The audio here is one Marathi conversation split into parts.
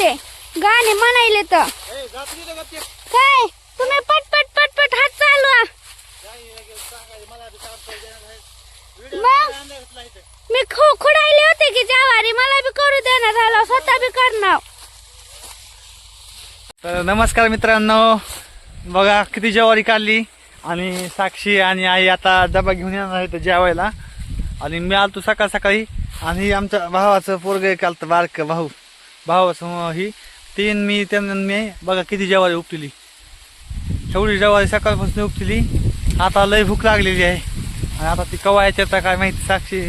ते. गाणे म्हणायले तर. काय? तुम्ही पटपट पटपट हात चालवा. मग? मी खो खुडायले होते की जावारी? मला बी करू देणार झालं. स्वतः बी करणार. तर नमस्कार मित्रांनो. बघा किती जेवारी काढली. आणि साक्षी आणि आई आता डबा घेऊन येणार आहेत जेवायला. आणि मी आलतो सकाळ सकाळी. आणि आमच्या भावाचं पोरग कालतं बारक भाऊ. भावासमोर ही तीन मी त्यांना मी बघा किती जेवारी उपटिली. एवढी जेवारी सकाळपासून उपटिली. आता लय भूक लागलेली आहे. आणि आता ती कवा याच्यात काय माहिती साक्षी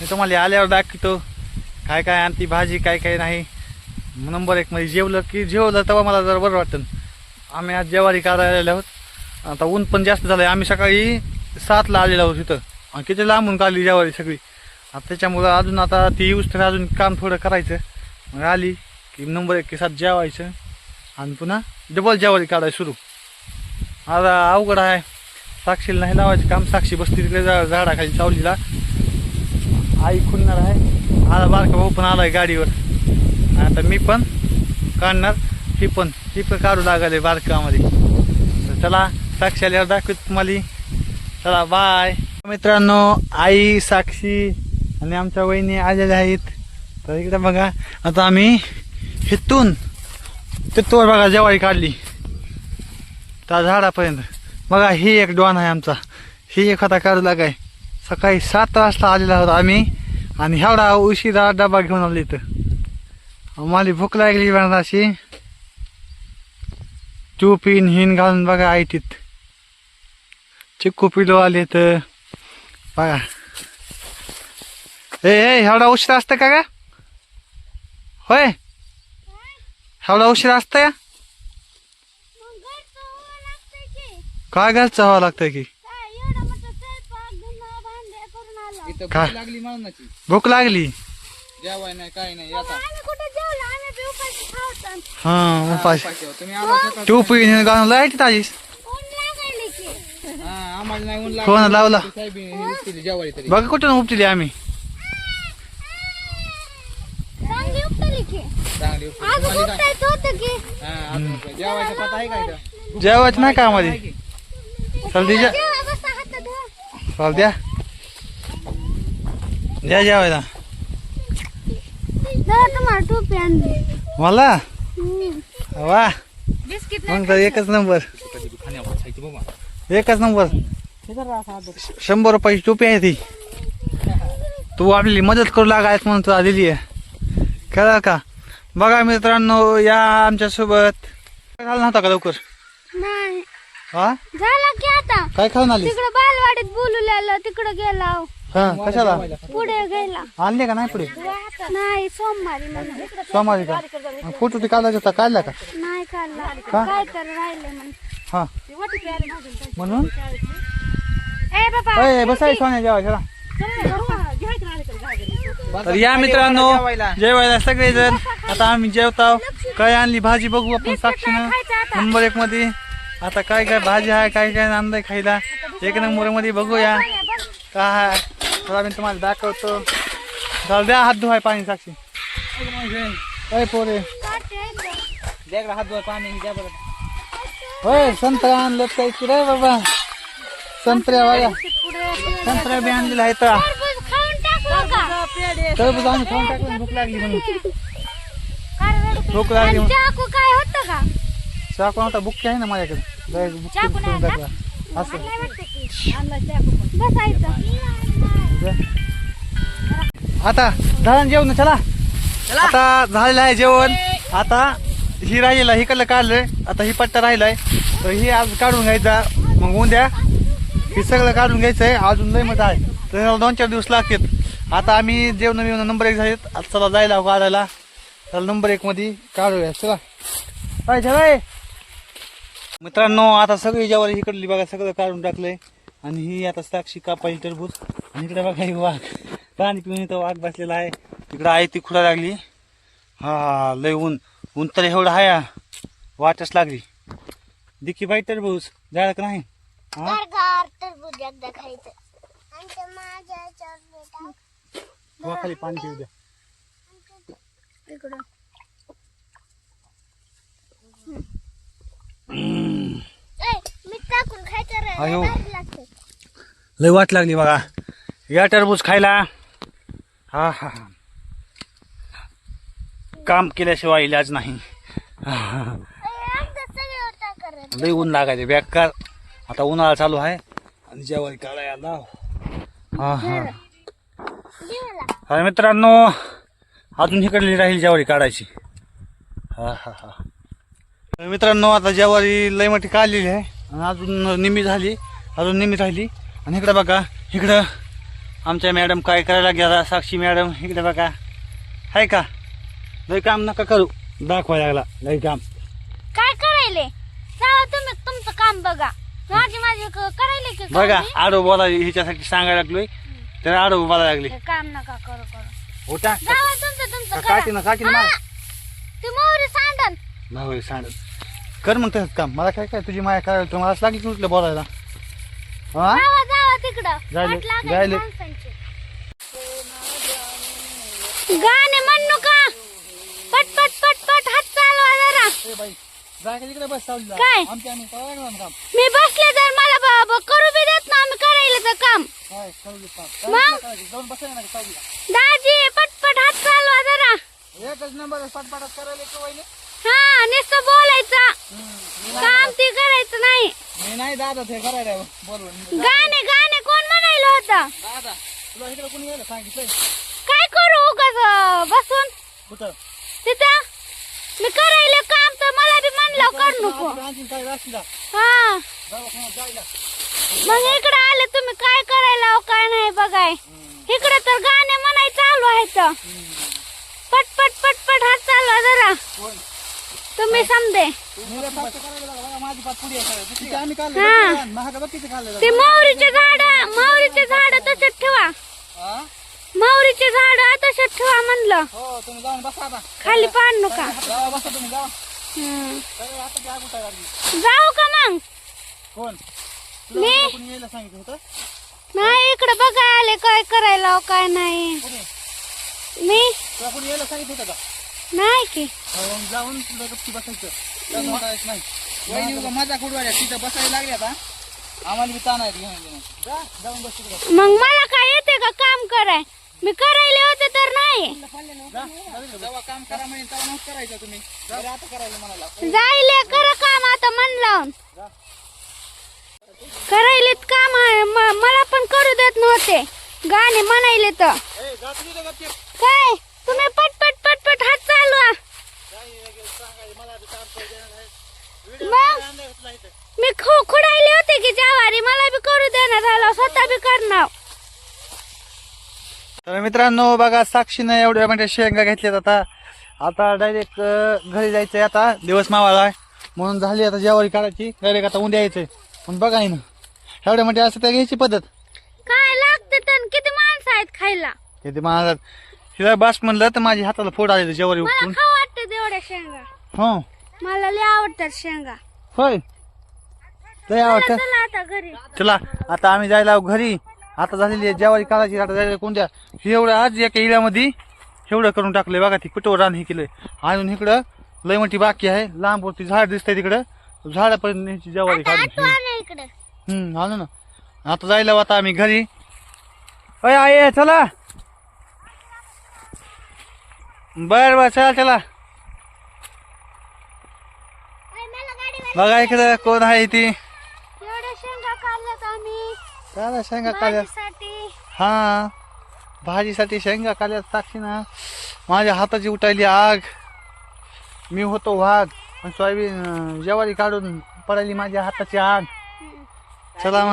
मी तुम्हाला आल्यावर दाखवतो. काय काय आणती भाजी काय काय नाही. नंबर एक मध्ये जेवलं की जेवलं तेव्हा मला जरा बरं वाटतं. आम्ही आज जेवारी काढायला आलो आहोत. आता ऊन पण जास्त झालं आहे आम्ही सकाळी सातला आलेलो आहोत इथं. आणि किती लांबून काढली जेवारी सगळी. आता त्याच्यामुळं अजून आता ती येऊस तर अजून काम थोडं करायचं. मग आली की नंबर एक की सात जेवायचं आणि पुन्हा डबल जेवारी काढायला सुरू. आता अवघड आहे. साक्षीला नाही लावायचं काम. साक्षी बसती तिकडे जा झाडाखाली सावलीला आई खुलणार आहे. आता बारका भाऊ पण आलाय गाडीवर. आता मी पण काढणार ही पण. ही पण काढू लागले बारकामध्ये. तर चला साक्षी आल्यावर दाखवत तुम्हाला. चला बाय मित्रांनो आई साक्षी आणि आमच्या वहिनी आलेल्या आहेत. तर इकडे बघा आता आम्ही हिथून तिथवर बघा जेवारी काढली. त्या झाडापर्यंत. बघा ही एक डॉन आहे आमचा. ही एक आता काढू काय? सकाळी सात वाजता आलेला होता आम्ही आणि एवढा उशिरा डबा घेऊन आलो इथं. मला भूक लागली बघा अशी. पिन हिन घालून बघा आयटीत. चिक्कू पिलो आले तर बघा. ए ए एवढा उशिरा असतं का गा? होय? एवढा उशीर असतं का काय घरचं हवं लागतं की? काय? भूक लागली? मारणाची भूक लागली जेवाय नाही काय नाही आता हा उपास. तुम्ही आला तू लाइट ताजीस हा आम्हाला नाही ऊन फोन लावला. साहेब तरी. बघा कुठून उपटिली आम्ही. उठतील. तुम्हाला काय? हा, अजून काय? जेवायचं पता आहे का इथं? जेवायचं नाही का की? चल दे जा चल द्या द्या जेवायला तुम्हाला टोपी आणली मला हम्म. वा बिस्किट मग तर एकच नंबर कधी बी खाण्यावर खायची बाबा. एकच नंबर शंभर रुपयाची टोपी आहे ती तू आपली मदत करू लागायच म्हणून तुला दिली आहे कळलं का बघा मित्रांनो या आमच्यासोबत घाल नव्हता का लवकर? नाही. हा? झाला की आता. काय खाऊन आली तिकडं बालवाडीत बोलवलेलं तिकडं गेला. हा कशाला? पुढे गेला. आणले का नाही पुढे? नाही सोमवारी म्हणून. सोमवारी का? फोटो ते काढायचा होता काढला का? नाही काढला. का? काय तर राहिलं म्हणून हा. म्हणून? ए बाबा अय बसाय सोन्या जेवा चला. तर या मित्रांनो जेवायला. सगळेजण. आता आम्ही जेवताव. काय आणली? भाजी बघू आपण साक्षीनं. नंबर एक मध्ये. आता काय काय भाजी आहे काय काय आणलंय खायला? एक नंबरमध्ये बघूया. काय आहे? थोडा मी तुम्हाला दाखवतो. चल द्या हात धुवाय पाणी साक्षी. काय पोरे? हात धुवा पाणी द्या बरं. होय संत्रा आणलं काय की रे बाबा. संत्र्या वाया संत्र्या बी आणलेला आहे तर टरबूज खाऊन टाकू का खाऊन टाकलं भूक लागली म्हणून. भूक लागली म्हणून. चाकू काय होतं का चाकू आता बुक आहे ना माझ्याकडे. जाय बुक चाकू करून नाही टाकला. असं. बसायचं आता झालं जेवण? चला. आता झालेलं आहे जेवण. आता ही राहिलेला ही कल्लं काढलंय. आता ही पट्टा राहिलाय. तर ही आज काढून घ्यायचा. मग उद्या ही सगळं काढून घ्यायचं आहे अजून लय मत आहे. तर ह्याला दोन चार दिवस लागतात आता आम्ही जेवण बिवणं नंबर एक झालेत. आता चला जायला काढायला चला नंबर एक मध्ये काढूया. चला. काय झालाय मित्रांनो आता सगळी जेवारी इकडली बघा सगळं काढून टाकलंय. आणि ही आता साक्षी कापायची टरबूज आणि इकडे बघा ही वाघ. पाणी पिऊन इथं वाघ बसलेला आहे. तिकडं आहे ती खुडा लागली. हा लय ऊन. ऊन तर एवढं आहे हा. वाटच लागली. दिकी बाई टरबूज. जायला का नाही? हा? टरबूज एकदा खायचं. वा खाली पाणी पिऊ द्या इकडं ए, मीठ टाकून खायचं रे, अयो. लय भारी लागतं. लय वाट लागली बघा या टरबूज खायला हा हा हा. काम केल्याशिवाय इलाज नाही हा, हा, हा. ए, सगळे. लय ऊन लागायचे बेकार आता उन्हाळा चालू आहे आणि जेवण काढायला लाव हा हा. हा मित्रांनो अजून इकडली राहील ज्वारी काढायची. हा हा हा. तर मित्रांनो आता ज्वारी लय मोठी काढलेली आहे. आणि अजून निमी झाली अजून निमी राहिली. आणि इकडं बघा इकडं आमच्या मॅडम काय करायला गेला साक्षी मॅडम इकडे बघा. आहे का? लय काम नका करू. दाखवायला लागला लय काम. काय करायले? तुम्ही तुमचं काम बघा. माझी माझी करायले बघा? आडो बोला ह्याच्यासाठी सांगायला लागलोय. तर आडो बोलायला लागले. हे काम नका करू करू. होता जावा तुमचं तुमचं का- काठी ना- काठी ना करा. मार. हा. ती मोहरी सांडन भाऊ सांडत कर मग तसंच काम. मला काय काय तुझी माया करायला तर मलाच लागली तुटलं बोलायला? हा? जावा जावा तिकडं. जायले, वाट लागायची जायले. माणसांची. गाणे म्हणू का पट पट पट पट हात चालवा जरा. ए बाई जाय का तिकडे बस चालू काय? आमच्या आम्ही करावं लागलं ना काम. मी बसले तर मला ब- ब- करू बी देत ना. आम्ही तर काम. मग? जाऊन बसायला ना दाजी पटपट हात चालवा जरा. एकच नंबर पटपटात करायला वहिनी. हा नुसतं बोलायचं. काम ती करायचं नाही. मी नाही दादा ते करायला. बोलवून गाणे गाणे कोण म्हणायला होतं? दादा तुला इकडे कोणी यायला सांगितलंय? काय करू उगाच अं, बसून? कुठं? तिथं? मी करायला काम तर मला बी म्हणलं कर नको. आणखीन काय राशीला हा. दवाखान्यात जायला. मग इकडे आले तुम्ही काय करायला अहो, काय बघाय इकडे तर गाणे म्हणाय चालू आहेत पट पट पट पट हात चालवा जरा. तुम्ही समजे ते मोहरीचे झाड मोहरीचे झाड तसेच ठेवा? मोहरीचे झाड तसेच ठेवा म्हणलं. खाली पाड नका. जाऊ का मग? मी? नाही इकडे बघा आले काय करायला काय नाही. मी? तुला कोणी यायला सांगितलं होतं का? नाही की. हो, मग जाऊन तुला गप्पी बसायचं. नाही. वहिनी उगा तिथं बसायला लागले आता आम्हाला बी ताण घेऊन. जा जाऊन बस तिकडे. मग मला काय येते का काम कराय? मी करायला होते तर नाही. जा जेव्हा काम करा म्हणजे तेव्हा नव्हतं करायचं तुम्ही. आता करायला म्हणाला. जायले कर काम आता मन लावून करायलेत काम मला पण करू देत नव्हते. गाणे म्हणायले तर. काय? तुम्ही पटपट पटपट हात चालवा. हे मग? मी खु खुडायले होते की जवारी मला बी करू देणार झालं स्वतः बी करणार. तर मित्रांनो बघा साक्षीनं एवढ्या म्हणजे शेंगा घेतल्यात आता. आता डायरेक्ट घरी जायचंय आता. दिवस मावाला म्हणून झाली आता जेवारी काढायची. डायरेक्ट आता उद्या यायचंय. पण बघा ना एवढ्या म्हणजे असं त्या घ्यायची पद्धत. काय लागते तर किती माणसं आहेत खायला? किती महाराज हिला बास म्हणलं तर माझ्या हाताला फोड आले जेवारी मला उठून. खाऊ वाटतं तेवढ्या शेंगा. हो. मला लय आवडतात शेंगा. होय. लय आवडतं. चला आता घरी. चला आता आम्ही जायला आहोत घरी. आता झालेली आहे जेवारी काढायची आता जायला कोणत्या हे एवढं आज एका इल्यामध्ये एवढं करून टाकलंय. बघा ती कुठं रान हे केलंय. अजून इकडं लय मोठी बाकी आहे. लांब वरती झाड दिसतंय तिकडं. झाडापर्यंत न्यायची जेवारी काढून इकडे. हम्म आलो ना. आता जायला आता आम्ही घरी. अय आहे चला. बर बर चला चला. बघा इकडं कोण आहे ती. एवढ्या शेंगा काढल्यात आम्ही. काय शेंगा काढल्या. भाजीसाठी. हा. भाजीसाठी शेंगा काढल्या साक्षी ना माझ्या हाताची उठायली आग. मी होतो वाघ. पण सोयाबीन जेवारी काढून पडायली माझ्या हाताची आग चला मग.